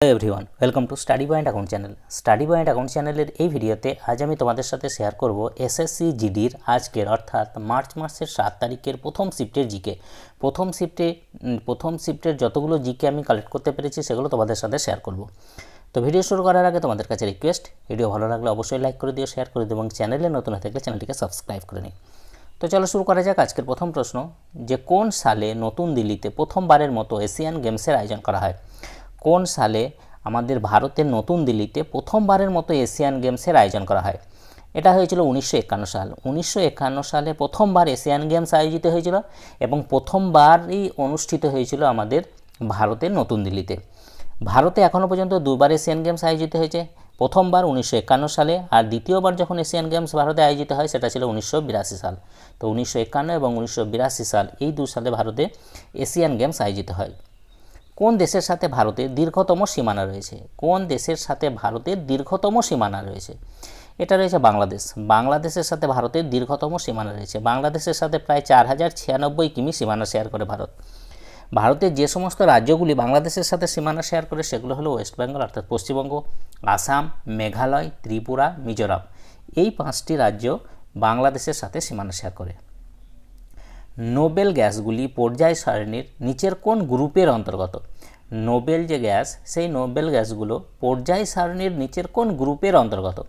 Hello everyone welcome to study point account channel study point account চ্যানেলের এই ভিডিওতে আজ আমি তোমাদের সাথে শেয়ার করব এসএসসি জিডির আজকের, অর্থাৎ মার্চ মাসের সাত তারিখের প্রথম শিফটের জিকে প্রথম শিফটে প্রথম শিফটের যতগুলো জিকে আমি কালেক্ট করতে পেরেছি, সেগুলো তোমাদের সাথে শেয়ার করব। তো ভিডিও শুরু করার আগে তোমাদের কাছে রিকোয়েস্ট ভিডিও ভালো লাগলে অবশ্যই লাইক করে দিও শেয়ার করে দিও এবং চ্যানেলে নতুন হয়ে থাকলে চ্যানেলটিকে সাবস্ক্রাইব করে নিই তো চলো শুরু করা যাক আজকের প্রথম প্রশ্ন, যে কোন সালে নতুন দিল্লিতে প্রথমবারের মতো এশিয়ান গেমসের আয়োজন করা হয়? কোন সালে আমাদের ভারতের নতুন দিল্লিতে প্রথমবারের মতো এশিয়ান গেমসের আয়োজন করা হয়? এটা হয়েছিল উনিশশো একান্ন সাল। উনিশশো একান্ন সালে প্রথমবার এশিয়ান গেমস আয়োজিত হয়েছিল এবং প্রথমবারই অনুষ্ঠিত হয়েছিল আমাদের ভারতের নতুন দিল্লিতে। ভারতে এখনও পর্যন্ত দুবার এশিয়ান গেমস আয়োজিত হয়েছে। প্রথমবার উনিশশো একান্ন সালে আর দ্বিতীয়বার যখন এশিয়ান গেমস ভারতে আয়োজিত হয়, সেটা ছিল উনিশশো বিরাশি সাল। তো উনিশশো একান্ন এবং উনিশশো বিরাশি সাল, এই দু সালে ভারতে এশিয়ান গেমস আয়োজিত হয়। কোন দেশের সাথে ভারতের দীর্ঘতম সীমানা রয়েছে? কোন দেশের সাথে ভারতের দীর্ঘতম সীমানা রয়েছে? এটা রয়েছে বাংলাদেশ। বাংলাদেশের সাথে ভারতের দীর্ঘতম সীমানা রয়েছে। বাংলাদেশের সাথে প্রায় চার হাজার ছিয়ানব্বই কিমি সীমানা শেয়ার করে ভারত। ভারতের যে সমস্ত রাজ্যগুলি বাংলাদেশের সাথে সীমানা শেয়ার করে, সেগুলো হলো ওয়েস্ট বেঙ্গল, অর্থাৎ পশ্চিমবঙ্গ, আসাম, মেঘালয়, ত্রিপুরা, মিজোরাম। এই পাঁচটি রাজ্য বাংলাদেশের সাথে সীমানা শেয়ার করে। নোবেল গ্যাসগুলি পর্যায় সারণীর নিচের কোন গ্রুপের অন্তর্গত? নোবেল যে গ্যাস, সেই নোবেল গ্যাসগুলো পর্যায় সারণীর নিচের কোন গ্রুপের অন্তর্গত?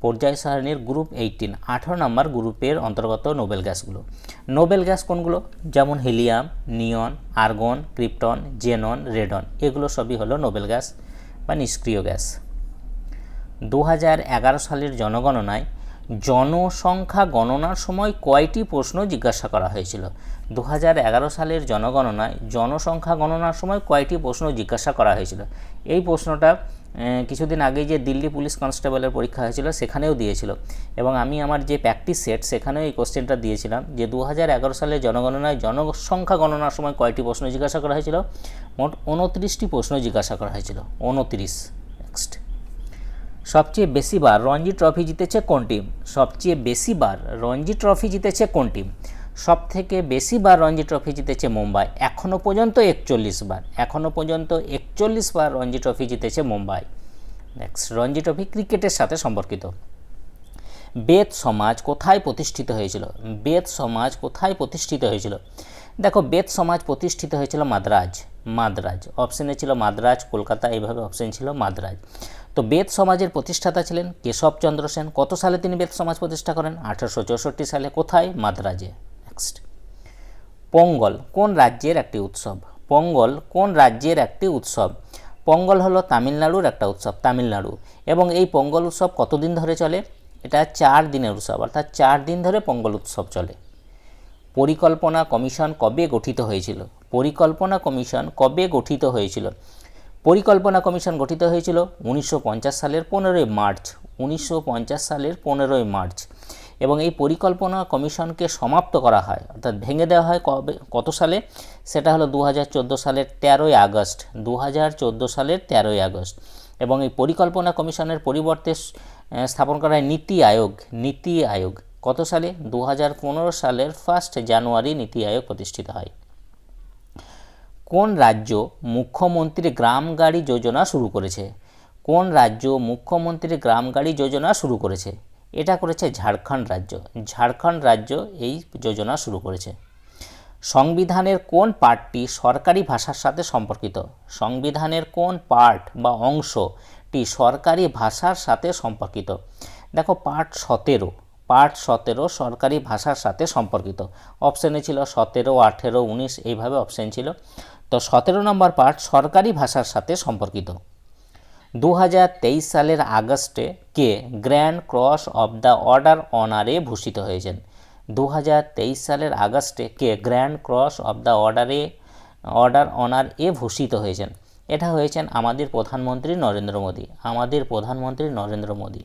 পর্যায় সারণীর গ্রুপ এইটিন আঠারো নম্বর গ্রুপের অন্তর্গত নোবেল গ্যাসগুলো। নোবেল গ্যাস কোনগুলো? যেমন helium, neon, argon, krypton, xenon, radon, এগুলো সবই হলো নোবেল গ্যাস বা নিষ্ক্রিয় গ্যাস। দু হাজার এগারো সালের জনগণনায় জনসংখ্যা গণনার সময় কয়টি প্রশ্ন জিজ্ঞাসা করা হয়েছিল? দু হাজার এগারো সালের জনগণনায় জনসংখ্যা গণনার সময় কয়টি প্রশ্ন জিজ্ঞাসা করা হয়েছিল? এই প্রশ্নটা কিছুদিন আগে যে দিল্লি পুলিশ কনস্টেবলের পরীক্ষা হয়েছিল সেখানেও দিয়েছিল। এবং আমি আমার যে প্র্যাকটিস সেট, সেখানেও এই কোশ্চেনটা দিয়েছিলাম যে দু হাজার এগারো সালের জনগণনায় জনসংখ্যা গণনার সময় কয়টি প্রশ্ন জিজ্ঞাসা করা হয়েছিল? মোট উনত্রিশটি প্রশ্ন জিজ্ঞাসা করা হয়েছিল, উনত্রিশ। সবচেয়ে বেশিবার রঞ্জি ট্রফি জিতেছে কোন টিম? সবচেয়ে বেশিবার রঞ্জি ট্রফি জিতেছে কোন টিম? সব থেকে বেশিবার রঞ্জি ট্রফি জিতেছে মুম্বাই। এখনও পর্যন্ত একচল্লিশ বার। এখনও পর্যন্ত একচল্লিশ বার রঞ্জি ট্রফি জিতেছে মুম্বাই। নেক্সট রঞ্জি ট্রফি ক্রিকেটের সাথে সম্পর্কিত। বেদ সমাজ কোথায় প্রতিষ্ঠিত হয়েছিল? বেদ সমাজ কোথায় প্রতিষ্ঠিত হয়েছিল? দেখো, বেদ সমাজ প্রতিষ্ঠিত হয়েছিল মাদ্রাজ মাদ্রাজ। অপশনে ছিল মাদ্রাজ, কলকাতা, এইভাবে অপশন ছিল মাদ্রাজ। তো বেদ সমাজের প্রতিষ্ঠাতা ছিলেন কেশবচন্দ্র সেন। কত সালে তিনি বেদ সমাজ প্রতিষ্ঠা করেন? আঠারোশো চৌষট্টি সালে। কোথায়? মাদ্রাজে। নেক্সট পঙ্গল, কোন রাজ্যের একটি উৎসব? পঙ্গল, কোন রাজ্যের একটি উৎসব? পঙ্গল হলো তামিলনাড়ুর একটা উৎসব, তামিলনাড়ু। এবং এই পঙ্গল উৎসব কতদিন ধরে চলে? এটা চার দিনের উৎসব, অর্থাৎ চার দিন ধরে পঙ্গল উৎসব চলে। পরিকল্পনা কমিশন কবে গঠিত হয়েছিল? পরিকল্পনা কমিশন কবে গঠিত হয়েছিল? পরিকল্পনা কমিশন গঠিত হয়েছিল উনিশশো পঞ্চাশ সালের পনেরোই মার্চ, উনিশশো পঞ্চাশ সালের পনেরোই মার্চ। এবং এই পরিকল্পনা কমিশনকে সমাপ্ত করা হয়, অর্থাৎ ভেঙে দেওয়া হয় কবে, কত সালে? সেটা হলো দু হাজার চোদ্দ সালের তেরোই আগস্ট দু হাজার চোদ্দ সালের তেরোই আগস্ট। এবং এই পরিকল্পনা কমিশনের পরিবর্তে স্থাপন করা হয় নীতি আয়োগ নীতি আয়োগ। কত সালে? দু হাজার পনেরো সালের ফার্স্ট জানুয়ারি নীতি আয়োগ প্রতিষ্ঠিত হয়। কোন রাজ্য মুখ্যমন্ত্রী গ্রাম গাড়ি যোজনা শুরু করেছে? কোন রাজ্য মুখ্যমন্ত্রী গ্রাম গাড়ি যোজনা শুরু করেছে? এটা করেছে ঝাড়খণ্ড রাজ্য। ঝাড়খণ্ড রাজ্য এই যোজনা শুরু করেছে। সংবিধানের কোন পার্টটি সরকারি ভাষার সাথে সম্পর্কিত? সংবিধানের কোন পার্ট বা অংশটি সরকারি ভাষার সাথে সম্পর্কিত? দেখো পার্ট সতেরো। পার্ট সতেরো সরকারি ভাষার সাথে সম্পর্কিত। অপশানে ছিল সতেরো, আঠেরো, উনিশ, এইভাবে অপশান ছিল। তো সতেরো নম্বর পার্ট সরকারি ভাষার সাথে সম্পর্কিত। দু হাজার তেইশ সালের আগস্টে কে grand cross of the order অনারে ভূষিত হয়েছেন। দু হাজার তেইশ সালের আগস্টে কে গ্র্যান্ড ক্রস অফ দ্য অর্ডারে, অর্ডার অনার এ ভূষিত হয়েছেন। এটা হয়েছেন আমাদের প্রধানমন্ত্রী নরেন্দ্র মোদী। আমাদের প্রধানমন্ত্রী নরেন্দ্র মোদী।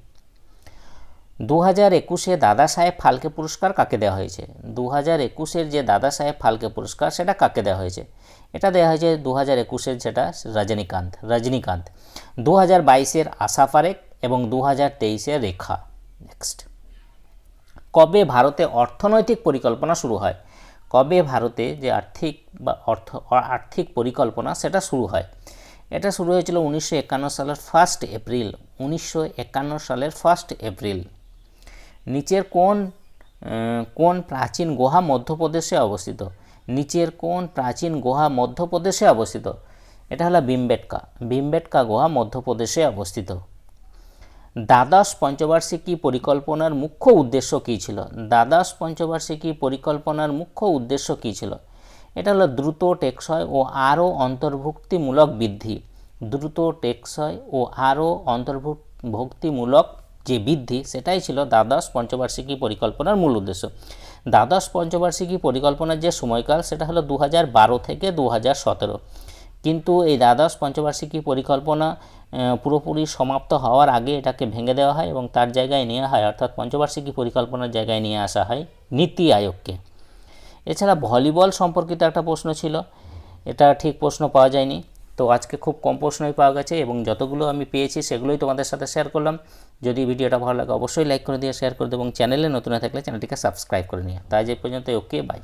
দু হাজার একুশে দাদা সাহেব ফালকে পুরস্কার কাকে দেওয়া হয়েছে? দু হাজার একুশের যে দাদা সাহেব ফালকে পুরস্কার, সেটা কাকে দেওয়া হয়েছে? এটা দেওয়া হয়েছে দু হাজার একুশের সেটা রজনীকান্ত রজনীকান্ত। দু হাজার বাইশের আশা পারেখ এবং দু হাজার তেইশের রেখা। নেক্সট কবে ভারতে অর্থনৈতিক পরিকল্পনা শুরু হয়? কবে ভারতে যে আর্থিক বা অর্থ, আর্থিক পরিকল্পনা, সেটা শুরু হয়? এটা শুরু হয়েছিল উনিশশো একান্ন সালের ফার্স্ট এপ্রিল উনিশশো একান্ন সালের ফার্স্ট এপ্রিল নিচের কোন কোন প্রাচীন গুহা মধ্যপ্রদেশে অবস্থিত। নিচের কোন প্রাচীন গুহা মধ্যপ্রদেশে অবস্থিত। এটা হলো ভীমবেটকা ভীমবেটকা গুহা মধ্যপ্রদেশে অবস্থিত। দ্বাদশ পঞ্চবার্ষিকী পরিকল্পনার মুখ্য উদ্দেশ্য কী ছিল? দ্বাদশ পঞ্চবার্ষিকী পরিকল্পনার মুখ্য উদ্দেশ্য কী ছিল? এটা হলো দ্রুত, টেকসই ও আরও অন্তর্ভুক্তিমূলক বৃদ্ধি। দ্রুত, টেকসই ও আরও অন্তর্ভুক্তিমূলক যে বৃদ্ধি, সেটাই ছিল দ্বাদশ পঞ্চবার্ষিকী পরিকল্পনার মূল উদ্দেশ্য। দ্বাদশ পঞ্চবার্ষিকী পরিকল্পনার যে সময়কাল, সেটা হলো দু থেকে দু কিন্তু এই দ্বাদশ পঞ্চবার্ষিকী পরিকল্পনা পুরোপুরি সমাপ্ত হওয়ার আগে এটাকে ভেঙে দেওয়া হয় এবং তার জায়গায় নেওয়া হয়, অর্থাৎ পঞ্চবার্ষিকী পরিকল্পনার জায়গায় নিয়ে আসা হয় নীতি আয়োগকে। এছাড়া ভলিবল সম্পর্কিত একটা প্রশ্ন ছিল। এটা ঠিক প্রশ্ন পাওয়া যায়নি। তো আজকে খুব কম প্রশ্নই পাওয়া গেছে এবং যতগুলো আমি পেয়েছি সেগুলোই তোমাদের সাথে শেয়ার করলাম। যদি ভিডিওটা ভালো লাগে অবশ্যই লাইক করে দিয়ে শেয়ার করে দেবো এবং চ্যানেলে নতুন থাকলে চ্যানেলটিকে সাবস্ক্রাইব করে নিও। তাই যে পর্যন্ত ওকে বাই